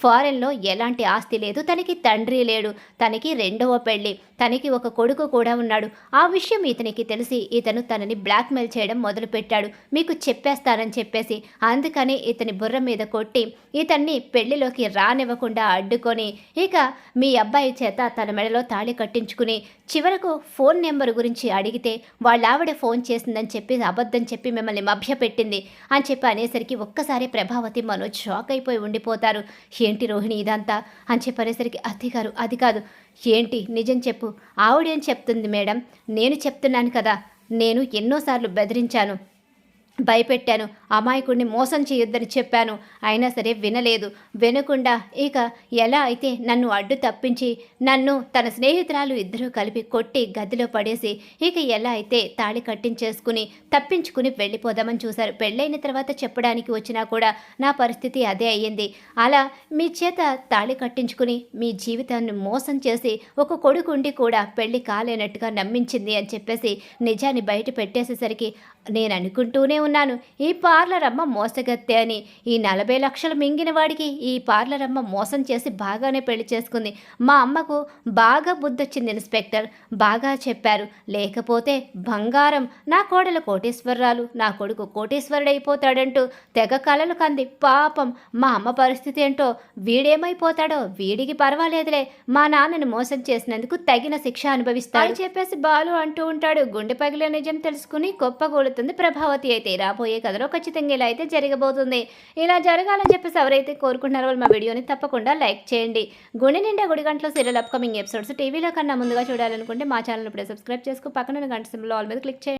ఫారెన్లో ఎలాంటి ఆస్తి లేదు తనకి తండ్రి లేడు తనకి రెండవ పెళ్ళి తనకి ఒక కొడుకు కూడా ఉన్నాడు. ఆ విషయం ఇతనికి తెలిసి ఇతను తనని బ్లాక్మెయిల్ చేయడం మొదలుపెట్టాడు. మీకు చెప్పేస్తానని చెప్పేసి అందుకని ఇతని బుర్ర మీద కొట్టి ఇతన్ని పెళ్ళిలోకి రానివ్వకుండా అడ్డుకొని ఇక మీ అబ్బాయి చేత తన మెడలో తాళి కట్టించుకుని చివరకు ఫోన్ నెంబర్ గురించి అడిగితే వాళ్ళ ఆవిడ ఫోన్ చేసిందని చెప్పి అబద్ధం చెప్పి మిమ్మల్ని మభ్యపెట్టింది అని చెప్పి అనేసరికి ఒక్కసారి ప్రభావతి మనోజ్ షాక్ అయిపోయి ఉండిపోతారు. ఏంటి రోహిణి ఇదంతా? అని చెప్పి అనేసరికి అది అది కాదు. ఏంటి? నిజం చెప్పు. ఆవిడేం చెప్తుంది మేడం? నేను చెప్తున్నాను కదా. నేను ఎన్నోసార్లు బెదిరించాను. భయపెట్టాను. అమాయకుడిని మోసం చేయొద్దని చెప్పాను. అయినా సరే వినలేదు. వినకుండా ఇక ఎలా అయితే నన్ను అడ్డు తప్పించి నన్ను తన స్నేహితురాలు ఇద్దరూ కలిపి కొట్టి గదిలో పడేసి ఇక ఎలా అయితే తాళి కట్టించేసుకుని తప్పించుకుని వెళ్ళిపోదామని చూశారు. పెళ్ళైన తర్వాత చెప్పడానికి వచ్చినా కూడా నా పరిస్థితి అదే అయ్యింది. అలా మీ చేత తాళి కట్టించుకుని మీ జీవితాన్ని మోసం చేసి ఒక కొడుకు ఉండి కూడా పెళ్ళి కాలేనట్టుగా నమ్మించింది అని చెప్పేసి నిజాన్ని బయట పెట్టేసేసరికి నేను అనుకుంటూనే ఉన్నాను. ఈ పార్లర్ అమ్మ మోసగత్తె అని. ఈ నలభై లక్షలు మింగిన వాడికి ఈ పార్లర్ అమ్మ మోసం చేసి బాగానే పెళ్ళి చేసుకుంది. మా అమ్మకు బాగా బుద్ధొచ్చింది ఇన్స్పెక్టర్. బాగా చెప్పారు. లేకపోతే బంగారం. నా కోడలు కోటేశ్వరరాలు. నా కొడుకు కోటేశ్వరుడైపోతాడంటూ తెగ కలలు కంది. పాపం మా అమ్మ పరిస్థితి ఏంటో? వీడేమైపోతాడో? వీడికి పర్వాలేదులే. మా నాన్నను మోసం చేసినందుకు తగిన శిక్ష అనుభవిస్తాడు. చెప్పేసి బాలు అంటూ ఉంటాడు. గుండె పగిలే నిజం తెలుసుకుని కొప్పగోలుతుంది ప్రభావతి అయితే. రాబోయే కథలో ఖచ్చితంగా ఇలా అయితే జరగబోతుంది. ఇలా జరగాలని చెప్పేసి ఎవరైతే కోరుకుంటున్నారో వాళ్ళు మా వీడియోని తప్పకుండా లైక్ చేయండి. గుండె నిండా గుడి గంటలో సీరియల్ అప్కమింగ్ ఎపిసోడ్స్ టీవీలో కన్నా ముందుగా చూడాలనుకుంటే మా ఛానల్ ఇప్పుడే సబ్స్క్రైబ్ చేసుకో పక్కన గంట సింబల్ ఆల్ మీద క్లిక్ చేయండి.